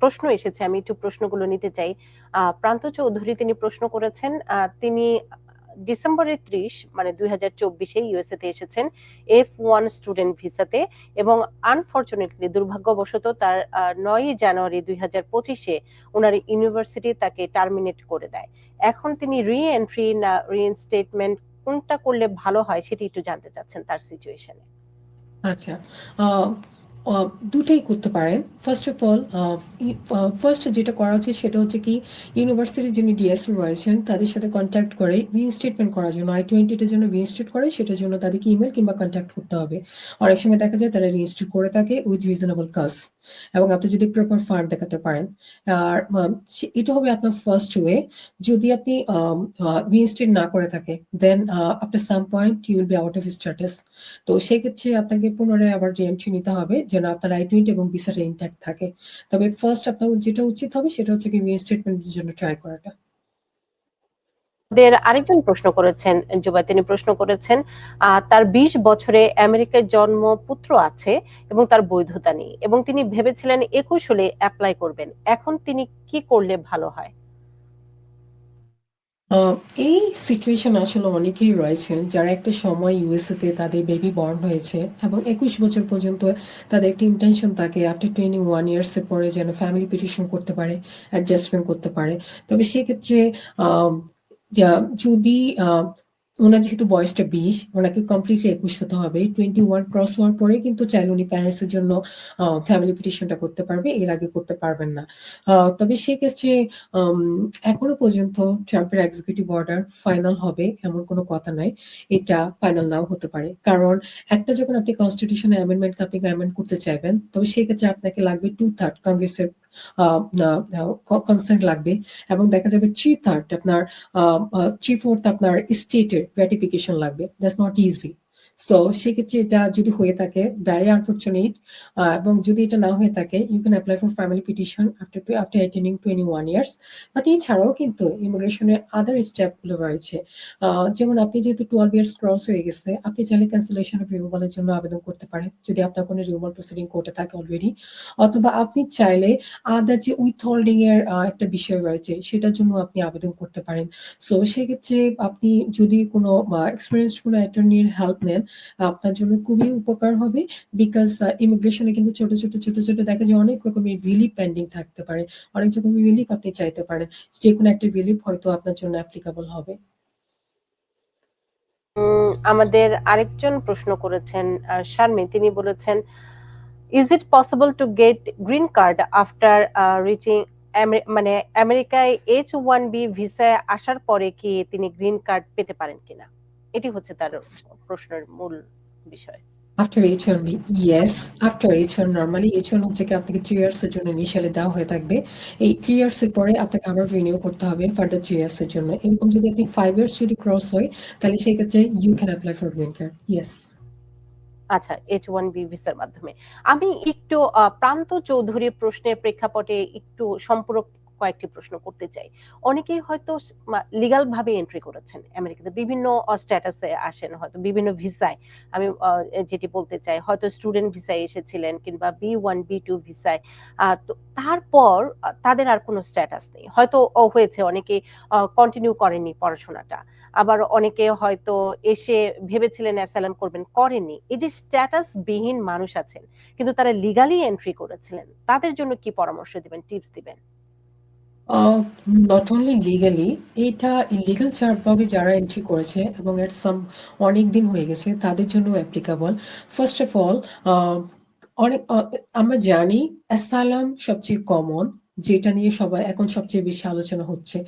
প্রশ্ন এসেছে, আমি একটু প্রশ্নগুলো নিতে চাই। প্রান্ত চৌধুরী তিনি প্রশ্ন করেছেন তিনি ডিসেম্বরের ত্রিশ মানে দুই হাজার চব্বিশে ইউএসএ তে এসেছেন এফ ওয়ান স্টুডেন্ট ভিসাতে এবং আনফরচুনেটলি দুর্ভাগ্যবশত তার নয়ই জানুয়ারি দুই হাজার পঁচিশে ওনার ইউনিভার্সিটি তাকে টার্মিনেট করে দেয়। এখন তিনি রি এন্ট্রি না রিইনস্টেটমেন্ট কোনটা করলে ভালো হয় সেটি একটু জানতে চাচ্ছেন তার সিচুয়েশনে আচ্ছা দুটোই করতে পারেন। ফার্স্ট অফ অল ফার্স্ট যেটা করা উচিত সেটা হচ্ছে কি ইউনিভার্সিটির যিনি ডিএসও রয়েছেন, তাদের সাথে কন্ট্যাক্ট করে রিইনস্টেটমেন্ট করার জন্য আই টোয়েন্টিটার জন্য রিইনস্টেট করে, সেটার জন্য তাদেরকে ইমেল কিংবা কন্ট্যাক্ট করতে হবে। অনেক সময় দেখা যায় তারা রিইনস্টেট করে থাকে উইথ রিজনেবল কাজ এবং আপনি যদি প্রপার ফান্ড দেখাতে পারেন, আর এটা হবে আপনার ফার্স্ট ওয়ে যদি আপনি রিইনস্টেট না করে থাকে then after some point you will be out of status তো সেক্ষেত্রে আপনাকে পুনরায় আবার রিএন্ট্রি নিতে হবে যেন আপনার আই টোয়েন্টি এবং ভিসাটা ইনট্যাক্ট থাকে। তবে ফার্স্ট আপনার যেটা উচিত হবে সেটা হচ্ছে কি রিইনস্টেটমেন্টের জন্য ট্রাই করাটা। আমাদের আরেকজন প্রশ্ন করেছেন জুবাই তিনি প্রশ্ন করেছেন তার বিশ বছরে আমেরিকায় জন্ম পুত্র আছে এবং তার বৈধতা নেই এবং তিনি ভেবেছিলেন একুশ হলে অ্যাপ্লাই করবেন। এখন তিনি কি করলে ভালো হয়? আহ, এই সিচুয়েশন আসলে অনেকেই রয়েছেন যারা একটা সময় ইউএসএ তে তাদের বেবি বর্ন হয়েছে এবং একুশ বছর পর্যন্ত তাদের একটা ইন্টেনশন থাকে আফটার টোয়েন্টি ওয়ান ইয়ার্স এর পরে যেন ফ্যামিলি পিটিশন করতে পারে অ্যাডজাস্টমেন্ট করতে পারে। তবে সেক্ষেত্রে আহ, যা- যদি আহ, ওনার যেহেতু বয়সটা বিশ, ওনাকে কমপ্লিটলি একুশ হতে হবে। টোয়েন্টি ওয়ান ক্রস হওয়ার পরে কিন্তু চাইলে উনি প্যারেন্টস এর জন্য ফ্যামিলি পিটিশনটা করতে পারবে, এর আগে করতে পারবেন না। তবে সেক্ষেত্রে এখনও পর্যন্ত ট্রাম্পের এক্সিকিউটিভ অর্ডার ফাইনাল হবে এমন কোনো কথা নাই। এটা ফাইনাল নাও হতে পারে। কারণ একটা যখন আপনি কনস্টিটিউশনের অ্যামেন্ডমেন্ট আপনি অ্যামেন্ড করতে চাইবেন, তবে সেক্ষেত্রে আপনাকে লাগবে টু থার্ড কংগ্রেসের কনসেন্ট লাগবে। এবং দেখা যাবে থ্রি থার্ড আপনার থ্রি ফোর্থ আপনার স্টেটের র্যাটিফিকেশন লাগবে। দ্যাটস নট ইজি সো সেক্ষেত্রে এটা যদি হয়ে থাকে ভ্যারি আনফর্চুনেট এবং যদি এটা না হয়ে থাকে you can apply for family petition after two after attending twenty one years but এছাড়াও কিন্তু ইমিগ্রেশনের আদার স্টেপগুলো রয়েছে। যেমন আপনি যেহেতু টুয়েলভ ইয়ার্স ক্রস হয়ে গেছে, আপনি চাইলে ক্যান্সেলেশন অফ রিমুভালের জন্য আবেদন করতে পারেন, যদি আপনার কোনো রিমুভাল প্রসিডিং কোর্টে থাকে অলরেডি অথবা আপনি চাইলে আদার যে উইথ হোল্ডিং এর একটা বিষয় রয়েছে, সেটার জন্য আপনি আবেদন করতে পারেন। সো সেক্ষেত্রে আপনি যদি কোনো এক্সপিরিয়েন্স কোনো অ্যাটর্নির হেল্প নেন আপনার জন্য খুবই উপকার হবে। বিকজ ইমিগ্রেশনে কিন্তু ছোট ছোট ছোট ছোট দেখা যায় অনেক রকমের রিলিফ পেন্ডিং থাকতে পারে। অনেক রকমের রিলিফ আপনি চাইতে পারেন। যে কোনো একটা রিলিফ হয়তো আপনার জন্য অ্যাপ্লিকেবল হবে। আমাদের আরেকজন প্রশ্ন করেছেন শারমি তিনি বলেছেন is it possible to get green card after reaching মানে আমেরিকায় এইচ ওয়ান বি ভিসায় আসার পরে কি তিনি গ্রিন কার্ড পেতে পারেন কিনা? এটি হচ্ছে তার প্রশ্নের মূল বিষয়। After H one B yes after H one normally H one হচ্ছে কি আপনাকে থ্রি ইয়ার্স এর জন্য ইনিশিয়ালি দেওয়া হয়ে থাকবে। এই থ্রি ইয়ার্স এর পরে আপনাকে আবার রিনিউ করতে হবে ফার্দার থ্রি ইয়ার্স এর জন্য। এরকম যদি আপনি ফাইভ ইয়ার্স যদি ক্রস হয় তাহলে সেই ক্ষেত্রে you can apply for green card yes আচ্ছা এইচ ওয়ান বি ভিসার মাধ্যমে। আমি একটু প্রান্ত চৌধুরীর প্রশ্নের প্রেক্ষাপটে একটু সম্পূরক কয়েকটি প্রশ্ন করতে চাই। অনেকেই হয়তো লিগাল ভাবে এন্ট্রি করেছেন আমেরিকাতে। বিভিন্ন স্ট্যাটাসে আসেন, হয়তো বিভিন্ন ভিসায়। আমি যেটি বলতে চাই, হয়তো স্টুডেন্ট ভিসায় এসেছিলেন কিংবা বি ওয়ান বি টু ভিসায়। তো তারপর তাদের আর কোনো স্ট্যাটাস নেই। হয়তো হয়েছে, অনেকে কন্টিনিউ করেনি পড়াশোনাটা। আবার অনেকে হয়তো এসে ভেবেছিলেন অ্যাসাইলাম করবেন করেনি এই যে স্ট্যাটাস বিহীন মানুষ আছেন, কিন্তু তারা লিগালি এন্ট্রি করেছিলেন, তাদের জন্য কি পরামর্শ দিবেন টিপস দিবেন? নট অনলি লিগালি এটা ইলিগাল ভাবে যারা এন্ট্রি করেছে এবং এর সাম অনেক দিন হয়ে গেছে তাদের জন্য অ্যাপ্লিকেবল ফার্স্ট অফ অল অনেক আহ, আমরা জানি অ্যাসাইলাম সবচেয়ে কমন যেটা নিয়ে সবাই এখন সবচেয়ে বেশি আলোচনা হচ্ছে।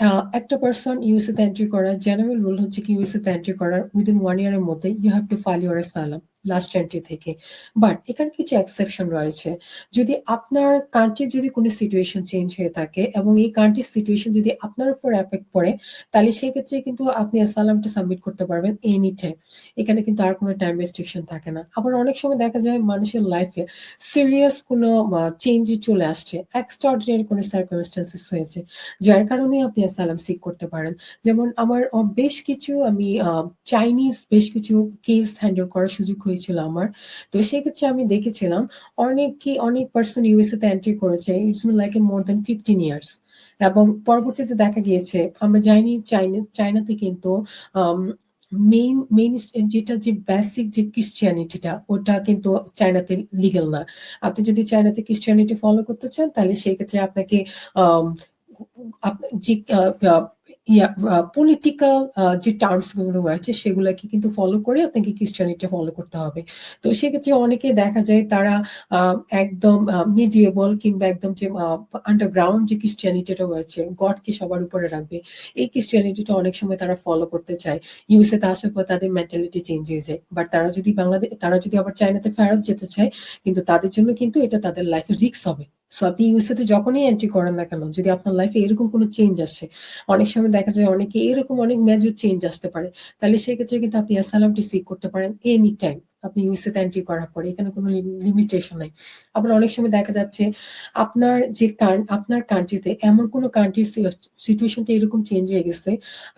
আহ, একটা পার্সন ইউএসএ তে এন্ট্রি করার জেনারেল রুল হচ্ছে কি ইউএসএ তে এন্ট্রি করার উইদিন ওয়ান ইয়ারের মধ্যে you have to file your asylum last entry থেকে। বাট এখানে কিছু এক্সেপশন রয়েছে। যদি আপনার কান্ট্রির যদি কোনো সিচুয়েশন চেঞ্জ হয়ে থাকে এবং এই কান্ট্রির সিচুয়েশন যদি আপনার উপর এফেক্ট পড়ে, তাহলে সেক্ষেত্রে কিন্তু আপনি অ্যাসালামটা সাবমিট করতে পারবেন এনি টাইম এখানে কিন্তু আর কোনো টাইম রেস্ট্রিকশন থাকে না। আবার অনেক সময় দেখা যায় মানুষের লাইফে সিরিয়াস কোনো চেঞ্জ চলে আসছে। এক্সট্রাঅর্ডিনারি কোনো সার্কামস্টেন্সেস হয়েছে। যার কারণে আপনি অ্যাসালাম সিক করতে পারেন। যেমন আমার বেশ কিছু আমি চাইনিজ বেশ কিছু কেস হ্যান্ডেল করার সুযোগ হয়েছে। হয়েছিল আমার। তো সেক্ষেত্রে আমি দেখেছিলাম অনেকই অনেক পারসন ইউএসএ তে এন্ট্রি করেছে। It's been like a more than 15 years এবং পরবর্তীতে দেখা গিয়েছে, আমরা জানি চাইনা চায়নাতে কিন্তু মেইন মেইন যেটা যে বেসিক যে ক্রিশ্চিয়ানিটিটা ওটা কিন্তু চায়নাতে লিগেল না। আপনি যদি চায়নাতে ক্রিশ্চিয়ানিটি ফলো করতে চান, তাহলে সেক্ষেত্রে আপনাকে আপ, যে ইয়া পলিটিক্যাল যে টার্মসগুলো রয়েছে সেগুলাকে কিন্তু ফলো করে আপনাকে ক্রিশ্চিয়ানিটি ফলো করতে হবে। তো সেক্ষেত্রে অনেকে দেখা যায় তারা একদম মিডিয়েবল কিংবা একদম যে আন্ডারগ্রাউন্ড যে ক্রিশ্চিয়ানিটিটা রয়েছে, গডকে সবার উপরে রাখবে। এই ক্রিশ্চিয়ানিটিটা অনেক সময় তারা ফলো করতে চায়। ইউএসএ তে আসার পর তাদের মেন্টালিটি চেঞ্জ হয়ে যায়। বাট তারা যদি বাংলাদেশ তারা যদি আবার চায়নাতে ফেরত যেতে চায় কিন্তু তাদের জন্য কিন্তু এটা তাদের লাইফে রিস্ক হবে। সো আপনি ইউএসএ তে যখনই এন্ট্রি করেন না কেন, যদি আপনার লাইফে এরকম কোনো চেঞ্জ আসে, অনেক সময় দেখা যায় অনেকে এরকম অনেক মেজর চেঞ্জ আসতে পারে। তাহলে সেক্ষেত্রে কিন্তু আপনি অ্যাসাইলামটি সিক করতে পারেন এনি টাইম। আপনি ইউএসএ তে এন্ট্রি করার পরে এখানে কোনো লিমি লিমিটেশন নাই। আবার অনেক সময় দেখা যাচ্ছে আপনার যে আপনার কান্ট্রিতে এমন কোনো কান্ট্রির সিচুয়েশনটা এরকম চেঞ্জ হয়ে গেছে,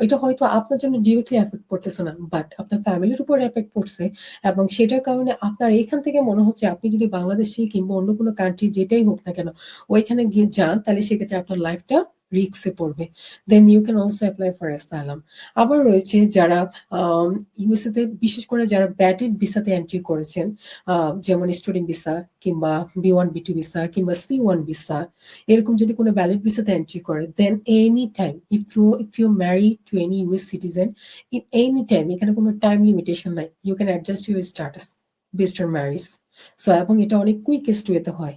এটা হয়তো আপনার জন্য ডিরেক্টলি এফেক্ট পড়তেছে না। বাট আপনার ফ্যামিলির উপর এফেক্ট পড়ছে এবং সেটার কারণে আপনার এখান থেকে মনে হচ্ছে আপনি যদি বাংলাদেশে কিংবা অন্য কোনো কান্ট্রি যেটাই হোক না কেন, ওইখানে গিয়ে যান তাহলে সেক্ষেত্রে আপনার লাইফটা রিস্কে পড়বে। Then you can also apply for asylum. আবার রয়েছে যারা আম ইউএসএ তে বিশেষ করে যারা ব্যাটেড ভিসাতে এন্ট্রি করেছেন, যেমন স্টুডেন্ট ভিসা কিংবা B1, B2 ভিসা কিংবা সি ওয়ান ভিসা এরকম যদি কোনো ভ্যালিড ভিসাতে এন্ট্রি করে then any time if you if you married to any US citizen in any time এখানে কোনো টাইম লিমিটেশন নাই। You can adjust your status based on marriage. So এবং এটা অনেক কুইকেস্ট ওয়েতে হয়।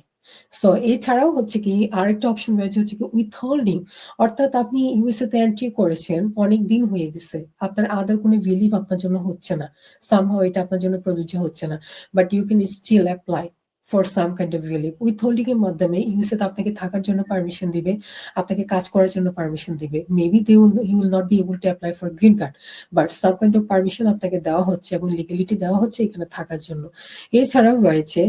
সো এছাড়াও হচ্ছে কি আরেকটা অপশন রয়েছে হচ্ছে কি উইথহোল্ডিং অর্থাৎ আপনি ইউএসএ তে এন্ট্রি করেছেন, অনেক দিন হয়ে গেছে। আপনার আদার কোনো রিলিফ আপনার জন্য হচ্ছে না। সামহাউ এটা আপনার জন্য প্রযোজ্য হচ্ছে না। But you can still apply for some kind of relief. Withholding এর মাধ্যমে ইউএসএ তে আপনাকে থাকার জন্য পারমিশন দিবে, আপনাকে কাজ করার জন্য পারমিশন দিবে। Maybe they will you will not be able to apply for green card. But some kind of permission আপনাকে দেওয়া হচ্ছে এবং লিগ্যালিটি দেওয়া হচ্ছে এখানে থাকার জন্য। এছাড়াও রয়েছে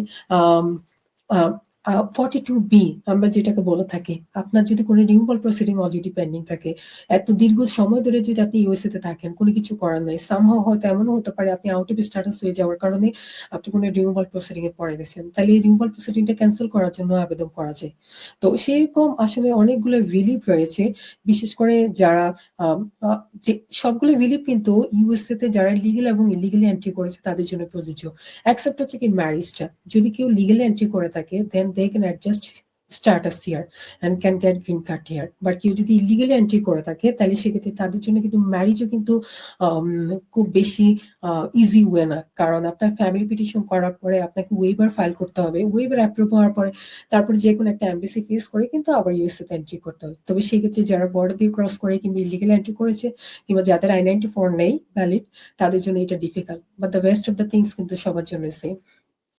আ আ 42B আমরা যেটাকে বলে থাকি। আপনার যদি কোনো রিমুভাল প্রসিডিং অলরেডি পেন্ডিং থাকে, এত দীর্ঘ সময় ধরে যদি আপনি ইউএসএ তে থাকেন, কোনো কিছু করার নাই। সামহাউ হয়তো এমনও হতে পারে আপনি আউট অফ স্ট্যাটাস হয়ে যাওয়ার কারণে আপনি কোনো রিমুভাল প্রসিডিং এ পড়ে গেছেন। তাহলে এই রিমুভাল প্রসিডিংটা ক্যানসেল করার জন্য আবেদন করা যায়। তো সেরকম আসলে অনেকগুলো রিলিফ রয়েছে। বিশেষ করে যারা যে সবগুলো রিলিফ কিন্তু ইউএসএ তে যারা লিগেল এবং ইলিগালি এন্ট্রি করেছে তাদের জন্য প্রযোজ্য। এক্সেপ্ট হচ্ছে কি ম্যারেজটা। যদি কেউ লিগ্যালি এন্ট্রি করে থাকে then they can adjust status here and can get green card here. But কেউ যদি ইলিগালি এন্ট্রি করে থাকে, তাহলে সেক্ষেত্রে তাদের জন্য কিন্তু ম্যারেজও কিন্তু আম খুব বেশি ইজি ওয়ে না। কারণ আপনার ফ্যামিলি পিটিশন করার পরে আপনাকে ওয়েভার ফাইল করতে হবে। ওয়েভার অ্যাপ্রুভ হওয়ার পরে তারপরে যেকোনো একটা এমবাসি ফেস করে কিন্তু আবার ইউএসএ তে এন্ট্রি করতে হবে। তবে সেক্ষেত্রে যারা বর্ডার দিয়ে ক্রস করে কিংবা ইলিগালি এন্ট্রি করেছে কিংবা যাদের I-94 নেই ভ্যালিড তাদের জন্য এটা difficult. But the rest of the things কিন্তু সবার জন্য সেম।